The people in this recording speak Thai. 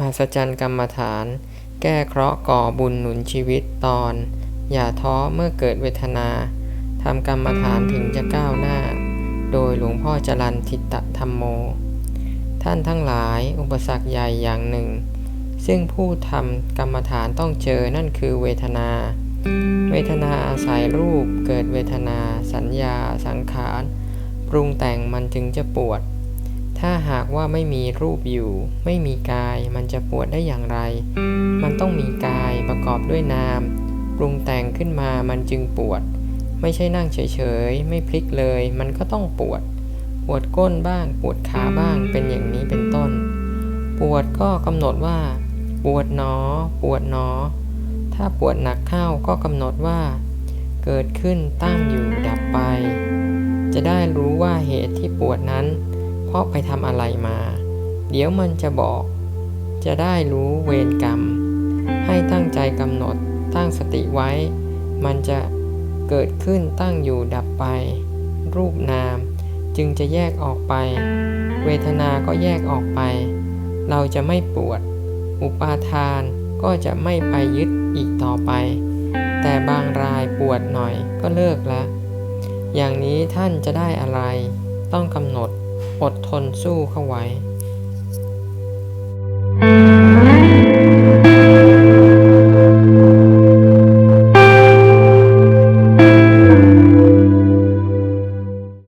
มหัศจรรย์กรรมฐาน แก้เคราะห์ก่อบุญหนุนชีวิตตอน อย่าท้อเมื่อเกิดเวทนาทำกรรมฐานถึงจะก้าวหน้า โดยหลวงพ่อจรันทิตธรรมโม ท่านทั้งหลายอุปสรรคใหญ่อย่างหนึ่ง ซึ่งผู้ทำกรรมฐานต้องเจอนั่นคือเวทนา เวทนาอาศัยรูปเกิดเวทนา สัญญา สังขาร ปรุงแต่งมันจึงจะปวด ถ้าหากว่าไม่มีรูปอยู่ ไม่มีกาย มันจะปวดได้อย่างไร มันต้องมีกายประกอบด้วยนาม ปรุงแต่งขึ้นมามันจึงปวด ไม่ใช่นั่งเฉยๆ ไม่พลิกเลย มันก็ต้องปวด ปวดก้นบ้าง ปวดขาบ้าง เป็นอย่างนี้เป็นต้น ปวดก็กำหนดว่า ปวดหนอ ปวดหนอ ถ้าปวดหนักเข้าก็กำหนดว่า เกิดขึ้นตั้งอยู่ดับไป จะได้รู้ว่าเหตุที่ปวดนั้น เพราะไปทำอะไรมา เดี๋ยวมันจะบอก จะได้รู้เวรกรรม ให้ตั้งใจกำหนดตั้งสติไว้ มันจะเกิดขึ้นตั้งอยู่ดับไป รูปนาม จึงจะแยกออกไป เวทนาก็แยกออกไป เราจะไม่ปวด อุปาทานก็จะไม่ไปยึดอีกต่อไป แต่บางรายปวดหน่อยก็เลิกละ อย่างนี้ท่านจะได้อะไร ต้องกำหนด อดทนสู้เข้าไว้